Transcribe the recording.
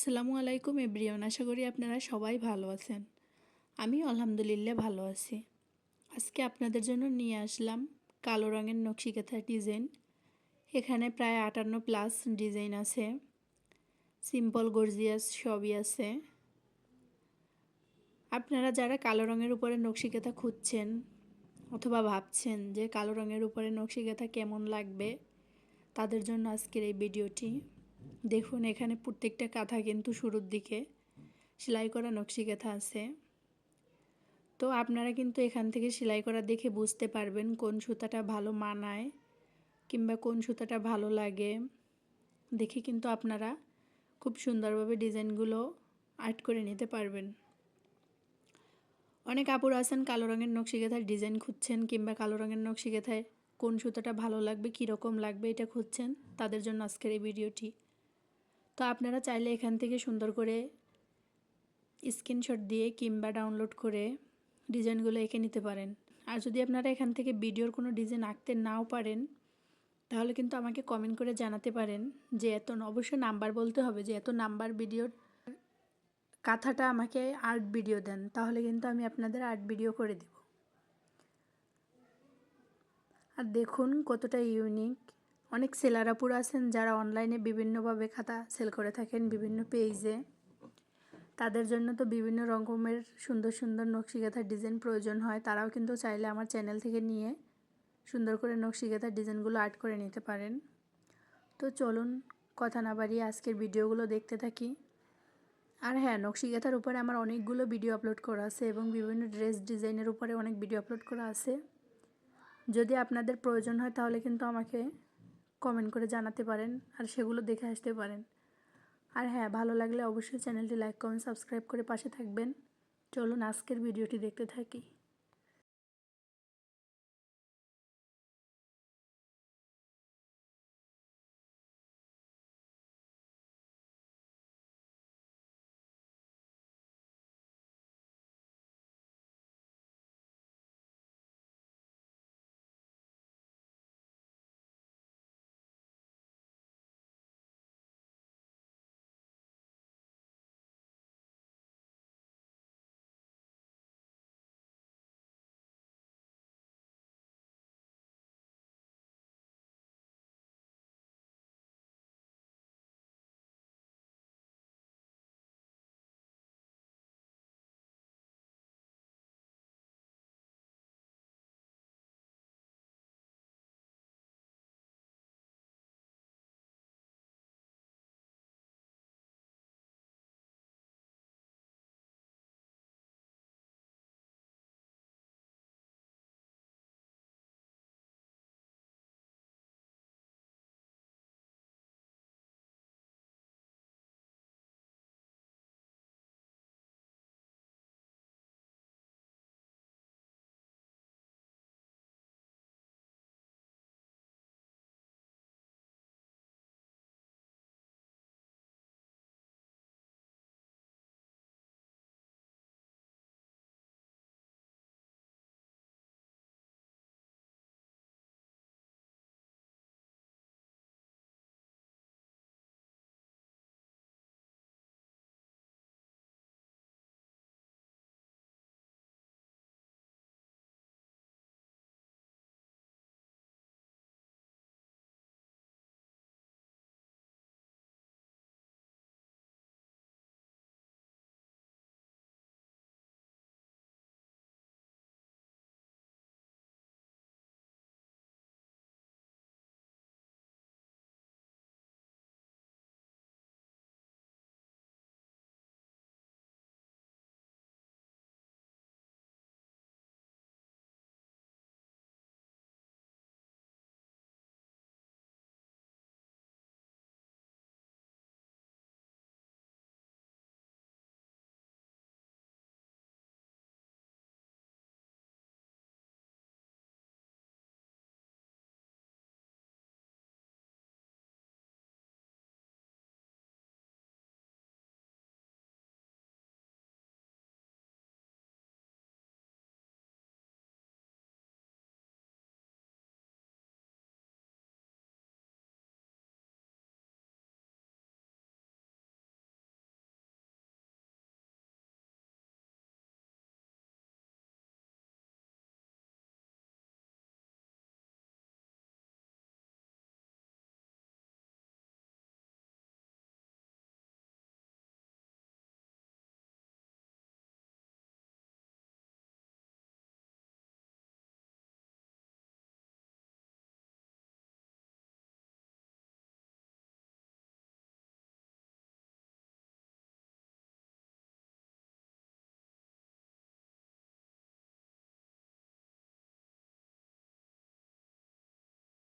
আসসালামু আলাইকুম এব্রিয়ন আশা করি আপনারা সবাই ভালো আছেন। আমি আলহামদুলিল্লাহ ভালো আছি। আজকে আপনাদের জন্য নিয়ে আসলাম কালো রঙের নকশিকাথা ডিজাইন। এখানে প্রায় আটান্ন প্লাস ডিজাইন আছে। সিম্পল, গর্জিয়াস সবই আছে। আপনারা যারা কালো রঙের উপরে নকশিকাথা খুঁজছেন অথবা ভাবছেন যে কালো রঙের উপরে নকশিকাথা কেমন লাগবে, তাদের জন্য আজকের এই ভিডিওটি। দেখুন, এখানে প্রত্যেকটা কাঁথা কিন্তু শুরুর দিকে সেলাই করা নকশি কাঁথা আছে। তো আপনারা কিন্তু এখান থেকে সেলাই করা দেখে বুঝতে পারবেন কোন সুতাটা ভালো মানায় কিংবা কোন সুতাটা ভালো লাগে। দেখে কিন্তু আপনারা খুব সুন্দরভাবে ডিজাইনগুলো আর্ট করে নিতে পারবেন। অনেক কাপড় আছেন, কালো রঙের নকশি কাঁথার ডিজাইন খুঁজছেন কিংবা কালো রঙের নকশি কাঁথায় কোন সুতাটা ভালো লাগবে, কীরকম লাগবে এটা খুঁজছেন। তাদের জন্য আজকের এই ভিডিওটি তো আপনারা চাইলে এখান থেকে সুন্দর করে স্ক্রিনশট দিয়ে কিংবা ডাউনলোড করে ডিজাইনগুলো এঁকে নিতে পারেন। আর যদি আপনারা এখান থেকে ভিডিওর কোনো ডিজাইন আঁকতে নাও পারেন, তাহলে কিন্তু আমাকে কমেন্ট করে জানাতে পারেন যে এত অবশ্যই নাম্বার বলতে হবে যে এত নাম্বার ভিডিওর কাঁথাটা আমাকে আর্ট ভিডিও দেন, তাহলে কিন্তু আমি আপনাদের আর্ট ভিডিও করে দেব। আর দেখুন কতটা ইউনিক। অনেক সেলারাপুর আছেন যারা অনলাইনে বিভিন্নভাবে খাতা সেল করে থাকেন বিভিন্ন পেজে তাদের জন্য তো বিভিন্ন রকমের সুন্দর সুন্দর নকশিকাথার ডিজাইন প্রয়োজন হয়। তারাও কিন্তু চাইলে আমার চ্যানেল থেকে নিয়ে সুন্দর করে নকশিকাথার ডিজাইনগুলো আর্ট করে নিতে পারেন। তো চলুন কথা না বাড়িয়ে আজকের ভিডিওগুলো দেখতে থাকি। আর হ্যাঁ নকশিকাথার উপরে আমার অনেকগুলো ভিডিও আপলোড করা আছে এবং বিভিন্ন ড্রেস ডিজাইনের উপরে অনেক ভিডিও আপলোড করা আছে। যদি আপনাদের প্রয়োজন হয় তাহলে কিন্তু আমাকে কমেন্ট করে জানাতে পারেন আর সেগুলো দেখে আসতে পারেন। আর হ্যাঁ ভালো লাগলে অবশ্যই চ্যানেলটি লাইক কমেন্ট সাবস্ক্রাইব করে পাশে থাকবেন। চলুন আজকের ভিডিওটি দেখতে থাকি।